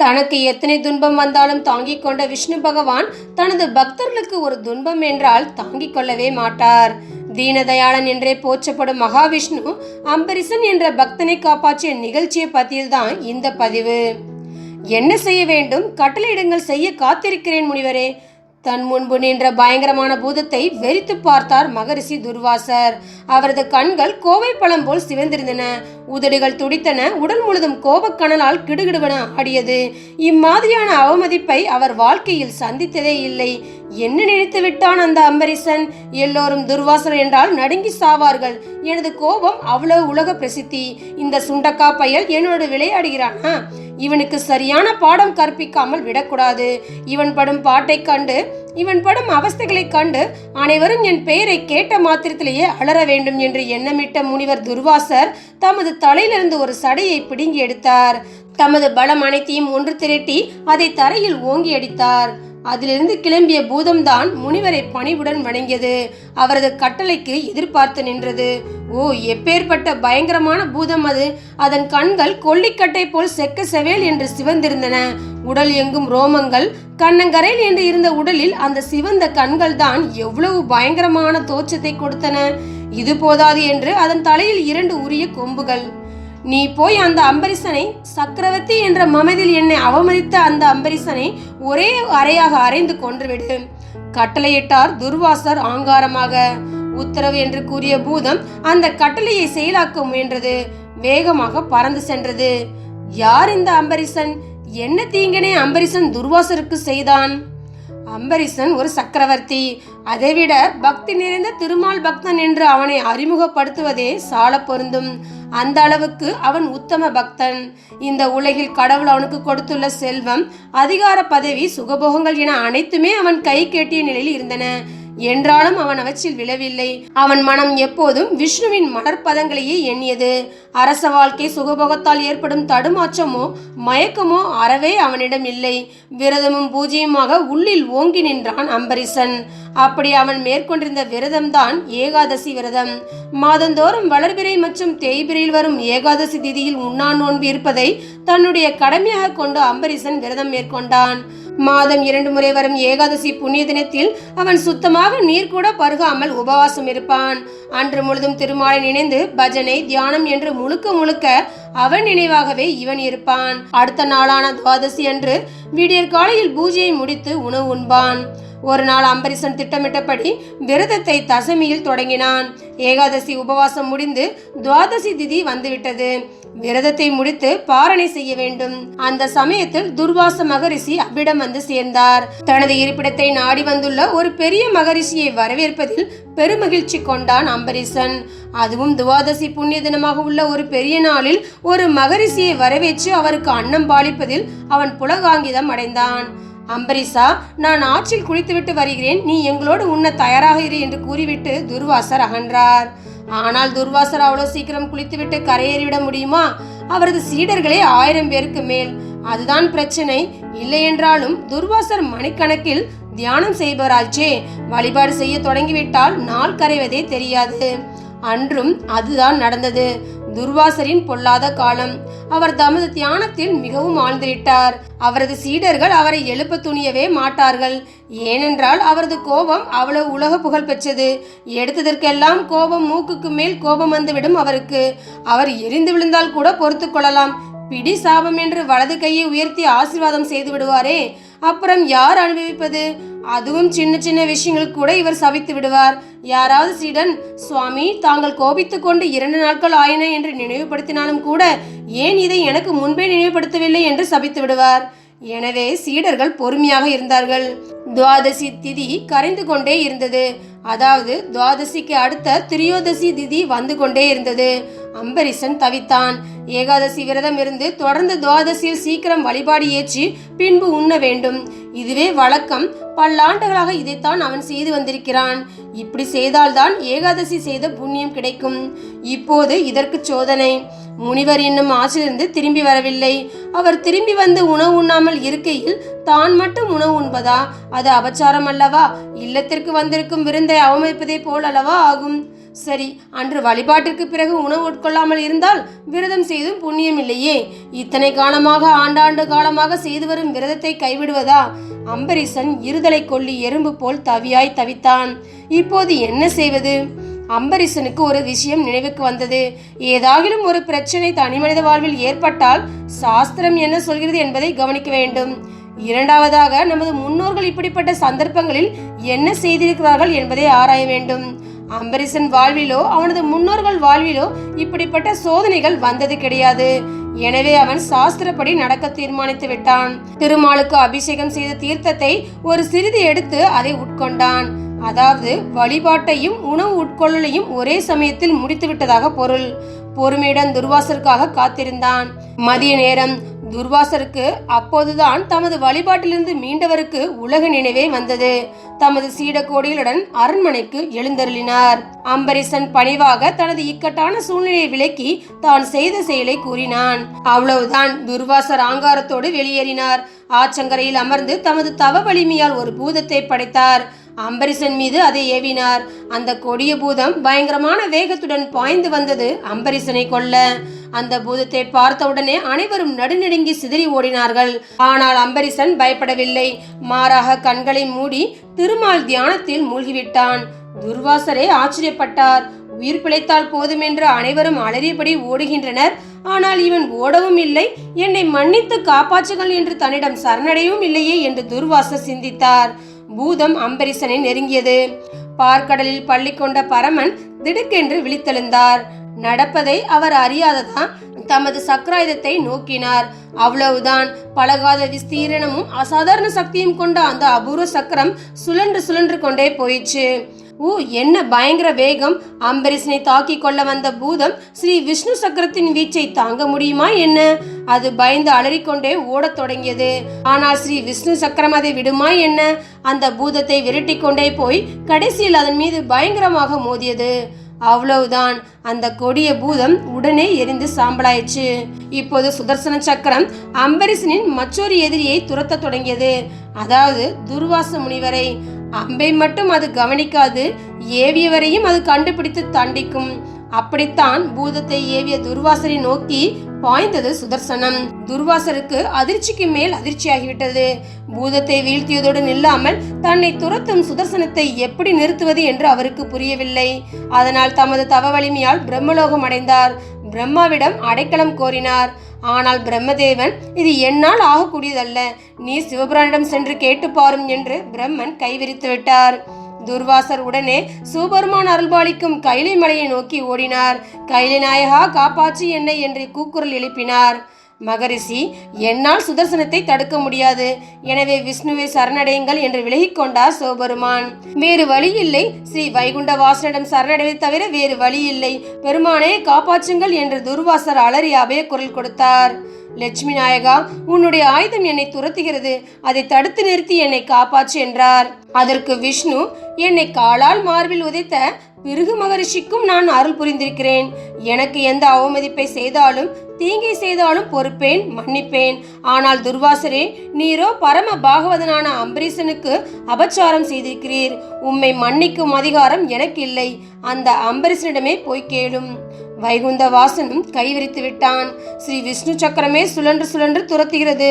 தனக்கு எத்தனை துன்பம் வந்தாலும் தாங்கிக் கொண்ட விஷ்ணு பகவான் தனது பக்தர்களுக்கு ஒரு துன்பம் என்றால் தாங்கிக் கொள்ளவே மாட்டார். தீனதயாளன் என்றே போற்றப்படும் மகாவிஷ்ணு அம்பரிசன் என்ற பக்தனை காப்பாற்றிய நிகழ்ச்சியை பற்றியல்தான் இந்த பதிவு. என்ன செய்ய வேண்டும்? கட்டளையிடுங்கள் செய்ய காத்திருக்கிறேன் முனிவரே. தன் முன்பு நின்ற பயங்கரமான பூதத்தை வெறித்து பார்த்தார் மகரிஷி துர்வாசர். அவரது கண்கள் கோவை பழம் போல் சிவந்திருந்தன. உதடுகள் துடித்தன. உடல் முழுதும் கோபக்கணலால் கிடுகிடுவன ஆடியது. இம்மாதிரியான அவமதிப்பை அவர் வாழ்க்கையில் சந்தித்ததே இல்லை. என்ன நினைத்து விட்டான் அந்த அம்பரீசன்? எல்லோரும் துர்வாசர் என்றால் நடுங்கி சாவார்கள். எனது கோபம் அவ்வளவு உலக பிரசித்தி. இந்த சுண்டக்கா பயல் என்னோடு விளையாடுகிறானா? இவனுக்கு சரியான பாடம் கற்பிக்காமல் விடக்கூடாது. இவன் படும் பாட்டைக் கண்டு இவன் படும் அவஸ்தைகளைக் கண்டு அனைவரும் என் பெயரை கேட்ட மாத்திரத்திலேயே அலற வேண்டும் என்று எண்ணமிட்ட முனிவர் துர்வாசர் தமது தலையிலிருந்து ஒரு சடையை பிடுங்கி எடுத்தார். தமது பலம் அனைத்தையும் ஒன்று திரட்டி அதை தரையில் ஓங்கி அடித்தார். அதிலிருந்து கிளம்பிய பூதம்தான் முனிவரை பணிவுடன் வணங்கியது. அவரது கட்டளைக்கு எதிர்பார்த்து நின்றது. ஓ எப்பேற்பட்ட பயங்கரமான பூதம் அது. அதன் கண்கள் கொல்லிக்கட்டை போல் செக்க செவேல் என்று சிவந்திருந்தன. உடல் எங்கும் ரோமங்கள். கண்ணங்கரையில் என்று இருந்த உடலில் அந்த சிவந்த கண்கள் தான் எவ்வளவு பயங்கரமான தோற்றத்தை கொடுத்தன. இது போதாது என்று அதன் தலையில் இரண்டு உரிய கொம்புகள். நீ போய் அந்த அம்பரிசனை சக்கரவர்த்தி என்ற மமதில் என்னை அவமதித்த அந்த அம்பரிசனை ஒரே அறையாக அறைந்து கொன்றுவிடு கட்டளையிட்டார் துர்வாசர் ஆங்காரமாக. உத்தரவு என்று கூறிய பூதம் அந்த கட்டளையை செயலாக்க முயன்றது வேகமாக பறந்து சென்றது. யார் இந்த அம்பரிசன்? என்ன தீங்கனே அம்பரிசன் துர்வாசருக்கு செய்தான்? அம்பரீசன் ஒரு சக்கரவர்த்தி அதைவிட பக்தி நிறைந்த திருமால் பக்தன் என்று அவனை அறிமுகப்படுத்துவதே சால பொருந்தும். அந்த அளவுக்கு அவன் உத்தம பக்தன். இந்த உலகில் கடவுள் அவனுக்கு கொடுத்துள்ள செல்வம் அதிகார பதவி சுகபோகங்கள் என அனைத்துமே அவன் கை கேட்டிய நிலையில் இருந்தன. என்றாலும் அவன் அவற்றில் விழவில்லை. அவன் மனம் எப்போதும் விஷ்ணுவின் மலர்பதங்களையே எண்ணியது. அரச வாழ்க்கை சுகபோகத்தால் ஏற்படும் தடுமாற்றமோ மயக்கமோ அறவே அவனிடம் இல்லை. விரதமும் பூஜையுமாக உள்ளில் ஓங்கி நின்றான் அம்பரீசன். அப்படி அவன் மேற்கொண்டிருந்த விரதம்தான் ஏகாதசி விரதம். மாதந்தோறும் வளர்பிறை மற்றும் தேய்பிரையில் வரும் ஏகாதசி திதியில் உண்ணா நோன்பு இருப்பதை தன்னுடைய கடமையாக கொண்டு அம்பரீசன் விரதம் மேற்கொண்டான். மாதம் இரண்டு முறை வரும் ஏகாதசி புண்ணிய தினத்தில் அவன் சுத்தமாக நீர் கூட பருகாமல் உபவாசம் இருப்பான். அன்று முழுதும் திருமாலை நினைந்து பஜனை தியானம் என்று முழுக்க முழுக்க அவன் நினைவாகவே இவன் இருப்பான். அடுத்த நாளான துவாதசி அன்று விடியற் காலையில் பூஜையை முடித்து உணவு உண்பான். ஒரு நாள் அம்பரீஷன் திட்டமிட்டபடி விரதத்தை தசமியில் தொடங்கினான். ஏகாதசி உபவாசம் முடிந்து துவாதசி திதி வந்துவிட்டது. விரதத்தை முடித்து பாரணை செய்ய வேண்டும். அந்த சமயத்தில் துர்வாச மகரிஷி அவ்விடம் வந்து சேர்ந்தார். தனது இருப்பிடத்தை நாடி வந்துள்ள ஒரு பெரிய மகரிஷியை வரவேற்பதில் பெருமகிழ்ச்சி கொண்டான் அம்பரீசன். அதுவும் துவாதசி புண்ணிய தினமாக உள்ள ஒரு பெரிய நாளில் ஒரு மகரிஷியை வரவேற்று அவருக்கு அன்னம் பாலிப்பதில் அவன் புலகாங்கிதம் அடைந்தான். அம்பரீஷா நான் ஆற்றில் குளித்துவிட்டு வருகிறேன். நீ எங்களோடு உண்ண தயாராக இரு என்று கூறிவிட்டு துர்வாசர் அகன்றார். ஆனால் துர்வாசர் அவ்வளோ சீக்கிரம் குளித்துவிட்டு கரையேறிவிட முடியுமா? அவரது சீடர்களே ஆயிரம் பேருக்கு மேல். அதுதான் பிரச்சனை. இல்லையென்றாலும் துர்வாசர் மணிக்கணக்கில் தியானம் செய்பவராச்சே. வழிபாடு செய்ய தொடங்கிவிட்டால் நாள் கரைவதே தெரியாது. அன்றும் அதுதான் நடந்தது. துர்வாசரின் பொல்லாத காலம். அவர் தமது தியானத்தில் மிகவும் ஆழ்ந்துவிட்டார் அவரது சீடர்கள் அவரை எழுப்ப துணியவே மாட்டார்கள். ஏனென்றால் அவரது கோபம் அவ்வளவு உலக புகழ் பெற்றது. எடுத்ததற்கெல்லாம் கோபம் மூக்குக்கு மேல் கோபம் வந்துவிடும் அவருக்கு. அவர் எரிந்து விழுந்தால் கூட பொறுத்து கொள்ளலாம். பிடி சாபம் என்று வலது கையை உயர்த்தி ஆசீர்வாதம் செய்து விடுவாரே. அப்புறம் யார் அனுபவிப்பது? அதுவும் சின்ன சின்ன விஷயங்கள் கூட இவர் சவித்து விடுவார். யாராவது சீடன் சுவாமி தாங்கள் கோபித்துக் கொண்டு இரண்டு நாட்கள் ஆயின என்று நினைவுபடுத்தினாலும் கூட ஏன் இதை எனக்கு முன்பே நினைவுபடுத்தவில்லை என்று சபித்து விடுவார். எனவே சீடர்கள் பொறுமையாக இருந்தார்கள். துவாதசி திதி கரைந்து கொண்டே இருந்தது. அதாவது துவாதசிக்கு அடுத்த திரியோதசி திதி வந்து கொண்டே இருந்தது. அம்பரீசன் தவித்தான். ஏகாதசி விரதம் இருந்து தொடர்ந்து துவாதசியில் சீக்கிரம் வழிபாடு ஏற்றி பின்பு உண்ண வேண்டும். இதுவே வழக்கம். பல்லாண்டுகளாக இதைத்தான் அவன் செய்து வந்திருக்கிறான். இப்படி செய்தால்தான் ஏகாதசி செய்த புண்ணியம் கிடைக்கும். இப்போது இதற்கு சோதனை. முனிவர் இன்னும் ஆற்றிலிருந்து திரும்பி வரவில்லை. அவர் திரும்பி வந்து உணவு உண்ணாமல் இருக்கையில் தான் மட்டும் உணவு உண்பதா? அது அபச்சாரம் அல்லவா? இல்லத்திற்கு வந்திருக்கும் விருந்தை அவமதிப்பதை போல் அல்லவா ஆகும்? சரி அன்று வழிபாட்டிற்கு பிறகு உணவு உட்கொள்ளாமல் இருந்தால் விரதம் செய்தும் புண்ணியம் இல்லையே. இத்தனை காலமாக ஆண்டாண்டு காலமாக செய்து வரும் விரதத்தை கைவிடுவதா? அம்பரீசன் இருதலை கொல்லி எறும்பு போல் தவியாய் தவித்தான். இப்போது என்ன செய்வது? அம்பரீசனுக்கு ஒரு விஷயம் நினைவுக்கு வந்தது. ஏதாகிலும் ஒரு பிரச்சனை தனிமனித வாழ்வில் ஏற்பட்டால் சாஸ்திரம் என்ன சொல்கிறது என்பதை கவனிக்க வேண்டும். இரண்டாவதாக நமது முன்னோர்கள் இப்படிப்பட்ட சந்தர்ப்பங்களில் என்ன செய்திருக்கிறார்கள் என்பதை ஆராய வேண்டும். அம்பரீசன் வாழ்விலோ அவனது முன்னோர்கள் வாழ்விலோ இப்படிப்பட்ட சோதனைகள் வந்தது கிடையாது. எனவே அவன் சாஸ்திரப்படி நடக்க தீர்மானித்து விட்டான். திருமாலுக்கு அபிஷேகம் செய்த தீர்த்தத்தை ஒரு சிறிது எடுத்து அதை உட்கொண்டான். அதாவது வழிபாட்டையும் உணவு உட்கொள்ளலையும் ஒரே சமயத்தில் முடித்து விட்டதாக பொருள். பொறுமையுடன் துர்வாசருக்காக காத்திருந்தான். மதிய நேரம் துர்வாசருக்கு அப்போதுதான் தமது வழிபாட்டிலிருந்து மீண்டவருக்கு உலக நினைவே வந்தது. தமது சீடக்கோடிகளுடன் அரண்மனைக்கு எழுந்தருளினார். அம்பரீசன் பணிவாக தனது இக்கட்டான சூழ்நிலையை விலக்கி தான் செய்த செயலை கூறினான். அவ்வளவுதான் துர்வாசர் ஆங்காரத்தோடு வெளியேறினார். ஆச்சங்கரையில் அமர்ந்து தமது தவ வலிமையால் ஒரு பூதத்தை படைத்தார். அம்பரீசன் மீது அதை ஏவினார். அந்த கொடிய பூதம் பயங்கரமான வேகத்துடன் பாய்ந்து வந்தது. அம்பரீசனை கொல்ல. அந்த பூதத்தை பார்த்தவுடனே அனைவரும் நடுநடுங்கி சிதறி ஓடினார்கள். ஆனால் அம்பரீசன் பயப்படவில்லை. மாறாக கண்களை மூடி திருமால் தியானத்தில் மூழ்கிவிட்டான். துர்வாசரே ஆச்சரியப்பட்டார். உயிர் பிழைத்தால் போதுமென்று அனைவரும் அலறியபடி ஓடுகின்றனர். ஆனால் இவன் ஓடவும் இல்லை. என்னை மன்னித்து காப்பாற்றுங்கள் என்று தன்னிடம் சரணடையவும் இல்லையே என்று துர்வாசர் சிந்தித்தார். பூதம் அம்பரீசனை நெருங்கியது. பார்க்கடலில் பள்ளி கொண்ட பரமன் திடுக்கென்று விழித்தெழுந்தார். நடப்பதை அவர் அறியாததா தமது சக்கராயுதத்தை நோக்கினார். அவ்வளவுதான். பழகாத விஸ்தீரணமும் அசாதாரண சக்தியும் கொண்ட அந்த அபூர்வ சக்கரம் சுழன்று சுழன்று கொண்டே போயிற்று. ஊ என்ன பயங்கர வேகம். அம்பரீஷனை தாக்கி கொள்ள வந்த பூதம் ஸ்ரீ விஷ்ணு சக்கரத்தின் வீச்சை தாங்க முடியுமா என்ன? அது பயந்து அலறிக்கொண்டே ஓடத் தொடங்கியது. ஆனால் ஸ்ரீ விஷ்ணு சக்கரம் அதை விடுமா என்ன? அந்த பூதத்தை விரட்டி கொண்டே போய் கடைசியில் அதன் மீது பயங்கரமாக மோதியது. அவ்வளவுதான். அந்த கொடிய பூதம் உடனே எரிந்து சாம்பலாயிடுச்சு இப்போது சுதர்சன சக்கரம் அம்பரீஷனின் மற்றொரு எதிரியை துரத்த தொடங்கியது. அதாவது துர்வாச முனிவரை. அம்பை மட்டும் அது கவனிக்காது ஏவியவரையும் அது கண்டுபிடித்து தண்டிக்கும். அப்படித்தான் பூதத்தை ஏவிய துர்வாசரை நோக்கி பாய்ந்தது சுதர்சனம். துர்வாசருக்கு அதிர்ச்சிக்கு மேல் அதிர்ச்சியாகிவிட்டது. பூதத்தை வீழ்த்தியதோடு நில்லாமல் தன்னை துரத்தும் சுதர்சனத்தை எப்படி நிறுத்துவது என்று அவருக்கு புரியவில்லை. அதனால் தமது தவ வலிமையால் பிரம்மலோகம் அடைந்தார். பிரம்மாவிடம் அடைக்கலம் கோரினார். ஆனால் பிரம்மதேவன் இது என்னால் ஆகக்கூடியதல்ல. நீ சிவபிரானிடம் சென்று கேட்டு பாரும் என்று பிரம்மன் கைவிரித்து விட்டார். துர்வாசர் உடனே சூபெருமான் அருள்பாலிக்கும் கைலை மலையை நோக்கி ஓடினார். கைலை நாயகா காப்பாற்றி என்னை என்று கூக்குரல் எழுப்பினார். மகரிஷி என்னால் சுதர்சனத்தை தடுக்க முடியாது. எனவே விஷ்ணுவை சரணடையுங்கள் என்று விலகிக்கொண்டார் சிவபெருமான். வேறு வழி இல்லை. ஸ்ரீ வைகுண்ட வாசனிடம் சரணடைவை தவிர வேறு வழி இல்லை. பெருமானே காப்பாற்றுங்கள் என்று துர்வாசர் அலறி அபய குரல் கொடுத்தார். லட்சுமி நாயகா உன்னுடைய ஆயுதம் என்னை துரத்துகிறது. அதை தடுத்து நிறுத்தி என்னை காப்பாற்று என்றார். அதற்கு விஷ்ணு என்னை காலால் மார்பில் உதைத்த பிருகு மகரிஷிக்கும் நான் அருள் புரிந்திருக்கிறேன். எனக்கு எந்த அவமதிப்பை செய்தாலும் தீங்கை செய்தாலும் பொறுப்பேன் மன்னிப்பேன். ஆனால் துர்வாசரே நீரோ பரம பாகவதனான அம்பரீசனுக்கு அபச்சாரம் செய்திருக்கிறீர். உம்மை மன்னிக்கும் அதிகாரம் எனக்கு இல்லை அந்த அம்பரீசனிடமே போய் கேளும். வைகுந்த வாசனும் கைவிரித்து விட்டான். ஸ்ரீ விஷ்ணு சக்கரமே சுழன்று சுழன்று துரத்துகிறது.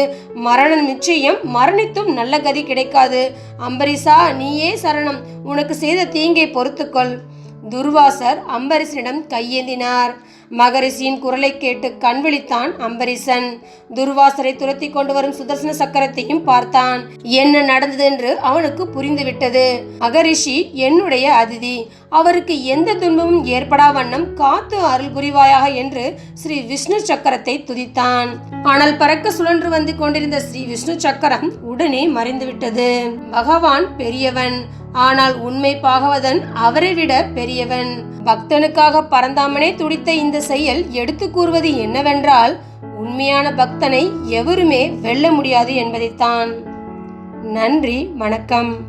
மரணம் நிச்சயம் மரணித்தும் நல்ல கதி கிடைக்காது. அம்பரீசா நீயே சரணம். உனக்கு செய்த தீங்கை பொறுத்துக்கொள். துர்வாசர் அம்பரீசனிடம் கையேந்தினார். மகரிஷியின் குரலை கேட்டு கண் விழித்தான் அம்பரீசன். துர்வாசரை துரத்தி கொண்டு வரும் சுதர்சன சக்கரத்தையும் பார்த்தான். என்ன நடந்தது என்று அவனுக்கு புரிந்துவிட்டது. மகரிஷி என்னுடைய அதிதி அவருக்கு எந்த துன்பமும் ஏற்படா வண்ணம் காத்து அருள் புரிவாயாக? என்று ஸ்ரீ விஷ்ணு சக்கரத்தை துதித்தான். ஆனால் பறக்க சுழன்று வந்து கொண்டிருந்த ஸ்ரீ விஷ்ணு சக்கரம் உடனே மறைந்துவிட்டது. பகவான் பெரியவன். ஆனால் உண்மை பாகவதன் அவரை விட பெரியவன். பக்தனுக்காக பரந்தாமனே துடித்த இந்த செயல் எடுத்து கூறுவது என்னவென்றால் உண்மையான பக்தனை எவருமே வெல்ல முடியாது என்பதைத்தான். நன்றி வணக்கம்.